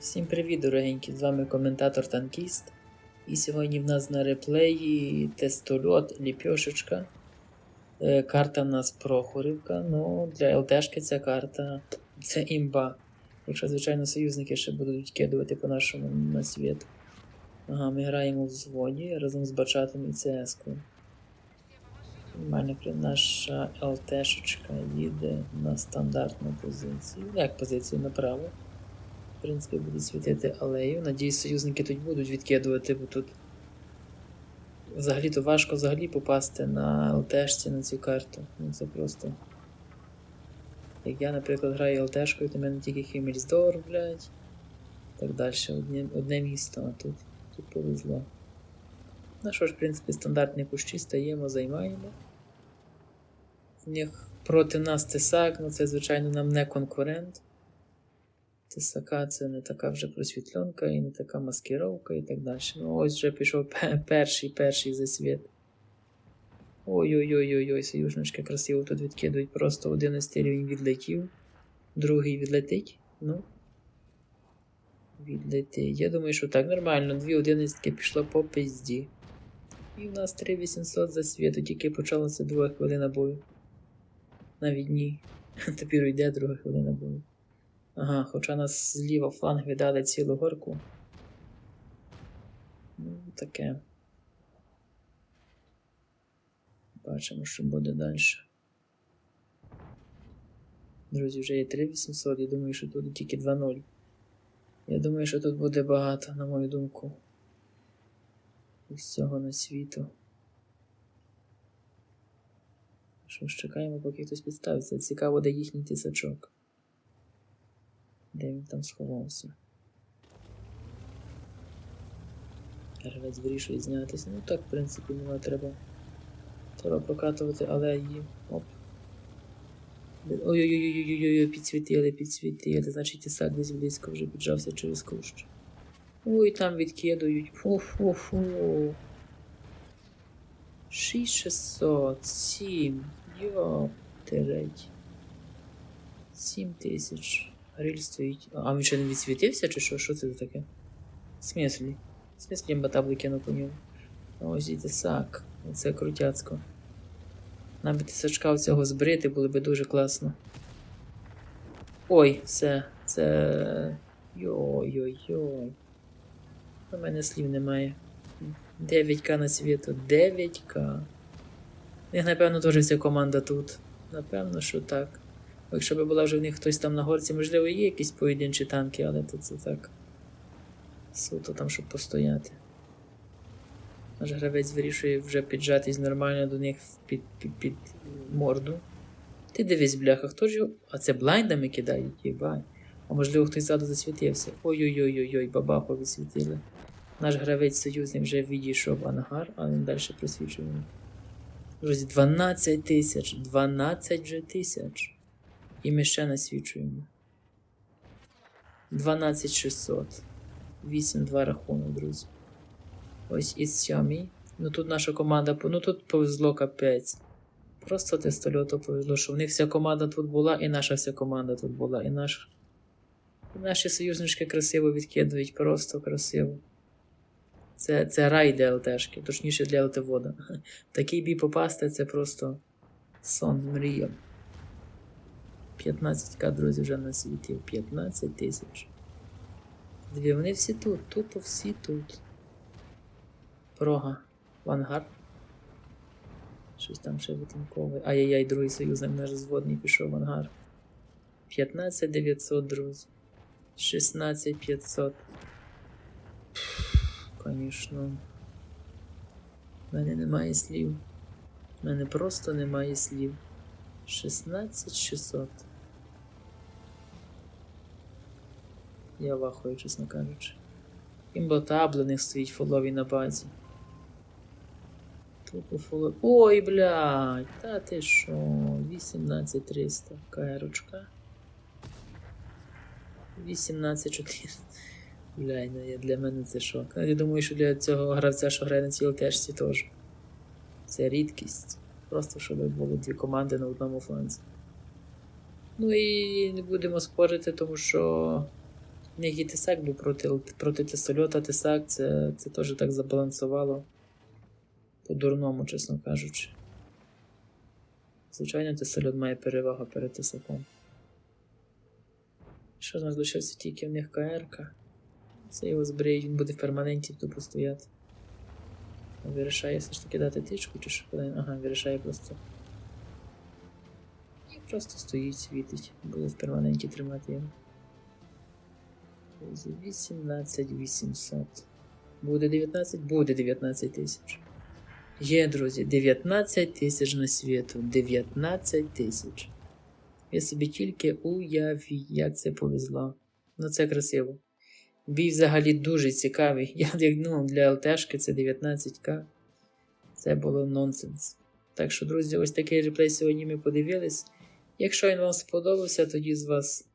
Всім привіт, дорогенькі! З вами коментатор Танкіст. І сьогодні в нас на реплеї тестольот, ліпьошечка. Е, Карта в нас Прохорівка. Ну, для ЛТшки ця карта це імба. Якщо, звичайно, союзники ще будуть відкидувати по нашому на світ. Ага, ми граємо в взводі разом з Бачатом і ЦС-кою. Нормально, наша ЛТшечка їде на стандартну позицію. Як позицію направо. В принципі, буде світити алею. Надіюсь, союзники тут будуть відкидувати, бо тут взагалі-то важко взагалі попасти на ЛТшці на цю карту. Ну це просто. Як я, наприклад, граю ЛТшкою, то мене тільки Хімельсдор, блядь. Так далі. Одне, одне місто, а тут, тут повезло. Ну що ж, в принципі, стандартні кущі стаємо, займаємо. В них проти нас Тесак, ну це, звичайно, нам не конкурент. Тесака це не така вже просвітленка і не така маскировка і так далі. Ну ось вже пішов пе- перший перший засвіт. Ой-ой-ой-ой, союзнички красиво тут відкидують. Просто один із рівень відлетів, другий відлетить. Ну. Відлетить. Я думаю, що так нормально. Дві одинадцятки пішло по пизді. І в нас 3800 засвіту, тільки почалася друга хвилина бою. Навіть ні. Тепер йде друга хвилина бою. Ага, хоча нас зліва фланг віддали цілу горку. Ну, таке. Бачимо, що буде далі. Друзі, вже є 3800, я думаю, що тут тільки 2-0. Я думаю, що тут буде багато, на мою думку. Із цього на світу. Що ж, чекаємо, поки хтось підставиться. Цікаво, де їхній тисачок. Де він там сховався? Гравець вирішує знятися. Ну так, в принципі, нема треба. Треба прокатувати алеї. Оп. Ой-ой-ой-ой-ой-ой, підсвітили, підсвітили. Значить, тісак десь близько вже піджався через кущ. Ой, там відкидують. Фу-фу-фу. 6600, 7. Йо, тереть. 7 тисяч. Гриль стоїть. А він ще не відсвітився, чи що? Що це таке? В смислі батаблики по ньому. Ось і тесак. Оце крутяцько. Нам би тисачка цього збрити було би дуже класно. Ой, все, це. Йой-йой-йой. У мене слів немає. 9к на світу. 9к. У них, напевно, теж вся команда тут. Напевно, що так. Якщо б була вже в них хтось там на горці, можливо, є якісь поєдинчі танки, але тут це так. Суто там, щоб постояти. Наш гравець вирішує вже піджатись нормально до них під, під, під морду. Ти дивись, бляха, хто ж його. А це блайндами кидають, їбай. А можливо хтось ззаду засвітився. Ой-ой-ой-ой, бабаху відсвітили. Наш гравець союзник вже відійшов ангар, а він далі просвічує. Друзі, 12 тисяч, 12 вже тисяч. І ми ще насвічуємо. 12600. 8-2 рахунок, друзі. Ось із сьомій. Ну тут наша команда, ну тут повезло капець. Просто тестольоту повезло, що в них вся команда тут була, і наша вся команда тут була, і наш. І наші союзнички красиво відкидують, просто красиво. Це, це рай для ЛТшки, точніше для ЛТВода. Такий бій попасти це просто сон, мрія. 15к, друзі, вже на світі. 15 тисяч. Дві, вони всі тут, тупо всі тут. Прога. В ангар. Щось там ще витинкове. Ай-яй-яй, другий союзник наш зводний пішов в ангар. 15 900, друзі. 16 500. Звісно. У мене немає слів. У мене просто немає слів. 16 600. Я вахую, чесно кажучи. Імботабл у них стоїть фолові на базі. Тупо фолові. Ой, блядь, та ти що? 18300. Кайрочка. 18400. Блядь, ну я- для мене це шок. Я думаю, що для цього гравця, що грає на цій ЛТшці теж. Це рідкість. Просто щоб було дві команди на одному фланзі. Ну і не будемо спорити, тому що В і Тесак був проти, проти Тесольота. Тесак це, це теж так забалансувало. По-дурному, чесно кажучи. Звичайно, Тесольот має перевагу перед Тесаком. Що в нас лишився тільки в них КРК. Це його збриють, він буде в перманенті тупо стояти. Вирішає все ж таки дати тичку чи що? Куди? Ага, вирішає просто. І просто стоїть, світить. Буде в перманенті тримати його. 18 800. Буде 19? Буде 19 тисяч. Є, друзі, 19 тисяч на світу. 19 тисяч. Ви собі тільки уявіть, як це повезло. Ну це красиво. Бій взагалі дуже цікавий. Я думав, для ЛТшки це 19к. Це було нонсенс. Так що, друзі, ось такий реплей сьогодні ми подивились. Якщо він вам сподобався, тоді з вас